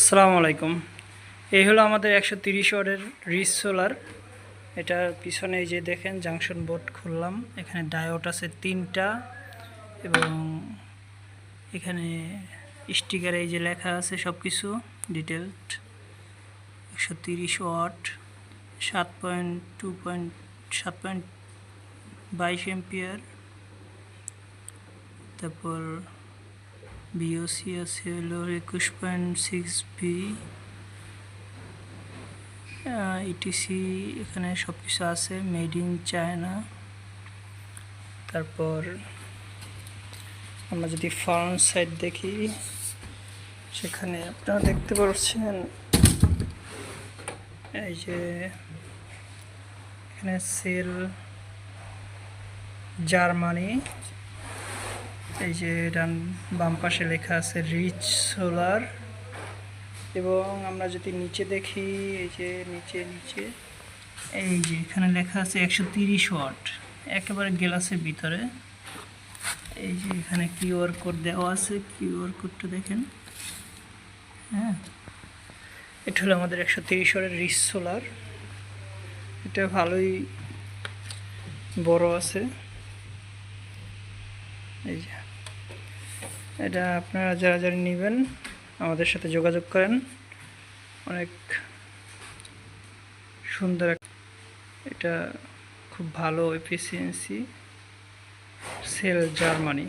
আসসালামু আলাইকুম। এই হলো আমাদের একশো তিরিশ ওয়ার্ডের রিচ সোলার। এটার পিছনে যে দেখেন, জাংশন বোর্ড খুললাম। এখানে ডায়োড আছে তিনটা এবং এখানে স্টিকারে এই যে লেখা আছে সব কিছু ডিটেলড একশো তিরিশ ওয়াট সাত পয়েন্ট, টু পয়েন্ট, সাত পয়েন্ট বাইশ এম্পিয়ার। তারপর বিওসি আছে হলো একুশ পয়েন্ট সিক্স বি ইটিসি এখানে সব কিছু আছে মেড ইন চায়না তারপর আমরা যদি ফ্রন্ট সাইড দেখি, সেখানে আপনারা দেখতে পাচ্ছেন, এই যে এখানে সেল জার্মানি এই যে ডান বাম পাশে লেখা আছে রিচ সোলার। এবং আমরা যদি নিচে দেখি, এই যে নিচে নিচে, এই যে এখানে লেখা আছে একশো তিরিশ ওয়াট, একেবারে গ্লাসের ভিতরে। এই যে এখানে কিউআর কোড দেওয়া আছে কিউআর কোডটা দেখেন। হ্যাঁ এটা হলো আমাদের একশো তিরিশ ওয়াটের রিচ সোলার। এটা ভালোই বড় আছে। এই যে এটা আপনারা যারা যারা নেবেন, আমাদের সাথে যোগাযোগ করেন। অনেক সুন্দর এটা খুব ভালো এফিসিয়েন্সি সেল জার্মানি